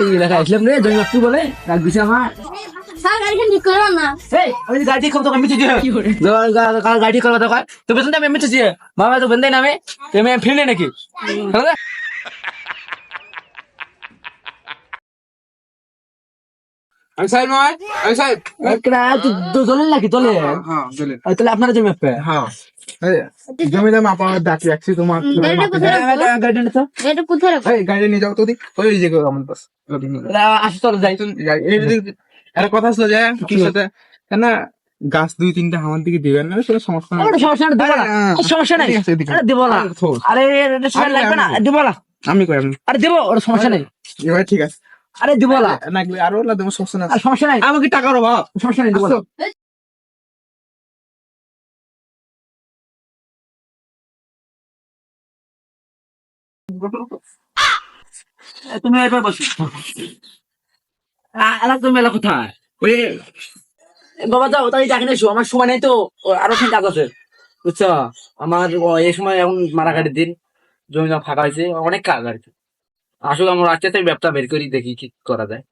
এই এলাকায় আসলাম রে জমি বাপু বলে ডাক দিছে আমার। স্যার গাড়িখান ঠিক করো না। এই আমি গাড়ি করব আমি চিঠি গাড়ি করবা তো কয়? তো আমি চিয়ে মামা তো বন্ধে নামে। তুমি আমি ফিরলে নাকি হলো রে? আমি সাহেব নয় আমি সাহেব। একটা নাকি তোলে হ্যাঁ চলে আর তাহলে আপনারা জমি আপে? হ্যাঁ। এই, জমিদার মাপা ডাকি রাখছি তোমার কোথায় এই নিয়ে যাও তো দি ওই যে আমার পাস আসি চলো যাই। এই একটা কথা ছিল যে কি সাথে? না গাছ দুই তিনটা আমার দিকে দিবেন না সেটা সমস্যা নেই সমস্যা নেই দেবো না। হ্যাঁ, সমস্যা নেই। দেবো না। আরে, এটা সময় লাগবে না। আমি- দেবো না। আমি কই আমি আরে দেবো ওর সমস্যা নেই। এবার ঠিক আছে। আরে দেবো না। আরও না দেবো সমস্যা না সমস্যা নাই? আমাকে টাকার অভাব সমস্যা নাই দেবো তুমি এবার বসো। তুমি এলা কোথায়? ওই এ, বাবা যাও তাই ডাকে আমার সময় নেই তো। আরও খান কাজ আছে। বুঝছ? আমার এই সময় এখন মারাকাটির দিন। জমি জমা ফাঁকা হয়েছে। অনেক কাজ আর কি আসলে আমার আজকে তাই ব্যবসা বের করি দেখি কি করা যায়।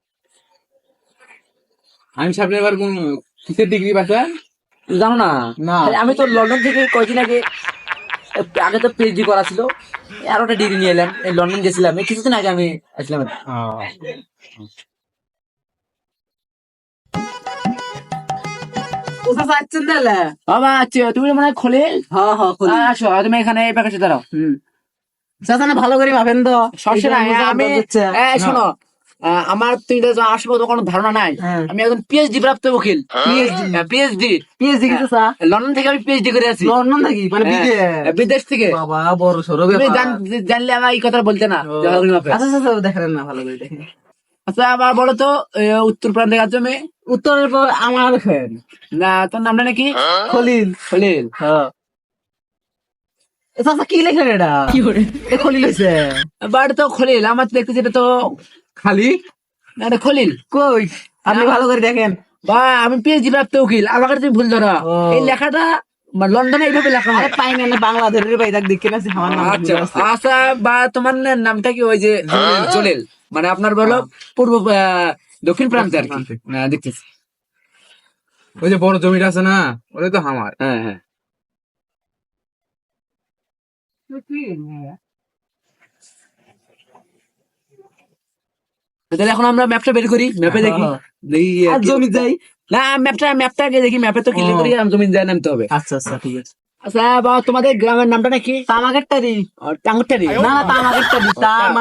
আমি সামনে এবার কোন কিসের ডিগ্রি পাইছে তুমি জানো না? না। আমি তো লন্ডন থেকে কয়দিন আগে আগে তো পিএইচডি করা ছিল আরও একটা ডিগ্রি নিয়ে এলাম এই লন্ডন গেছিলাম এই কিছুদিন আগে আমি আসলাম। বাবা আচ্ছা তুমি মনে হয় খোলে? হ্যাঁ হ্যাঁ আসো তুমি এখানে এই প্যাকেটে দাঁড়াও। চাচা না ভালো করে মাপেন তো। আমি এ, শোনো আমার তুই আসব তো কোনো ধারণা নাই। হ্যাঁ। আমি একজন পিএইচডি প্রাপ্ত উকিল। পিএইচডি পিএইচডি পিএইচডি কি লন্ডন থেকে আমি পিএইচডি করে আছি লন্ডন নাকি? মানে হ্যাঁ, বিদেশ? বিদেশ থেকে। বাবা বড় সরো তুমি জান- জানলে আমার এই কথা বলতে না। জাহাঙ্গীর বাপে। আচ্ছা দেখেন না ভালো করে দেখেন। আচ্ছা আবার বলো তো উত্তর প্রান্তে কাজ জমি? উত্তরের পর আমার না তোর নামটা নাকি? খলিল। খলিল। হ্যাঁ। চাচা কি লেখেন এটা? কি করে এ খলিল হইছে। বাড়ি তো খলিল আমার তো দেখতেছি এটা তো খালি? না, এটা খলিল। কই? আপনি ভালো করে দেখেন। বা আমি পিএইচডি প্রাপ্ত উকিল আমাকে তুমি ভুল ধরো। এই লেখাটা লন্ডনে এইভাবে লেখা হয়। পাই না বাংলাদেশের ভাই দেখ দেখে নাছি আমার নাম আচ্ছা আচ্ছা বা তোমার নামটা কি ওই যে জলিল মানে আপনার বলো পূর্ব আহ, দক্ষিণ প্রান্তে আর কি। দেখতেছি। ওই যে বড় জমিটা আছে না ওটা তো আমার। হ্যাঁ হ্যাঁ। তাহলে এখন আমরা ম্যাপটা বের করি ম্যাপে দেখি। হ্যাঁ। কি- জমি যাই। না ম্যাপটা ম্যাপটা আগে দেখি ম্যাপে তো ক্লিক করি জমি যায় নামতে হবে। আচ্ছা আচ্ছা ঠিক আছে। আচ্ছা বাবা তোমাদের গ্রামের নামটা নাকি? তামাকেরটারি। টাঙ্গুরটারি না না তামাকেরটারি তা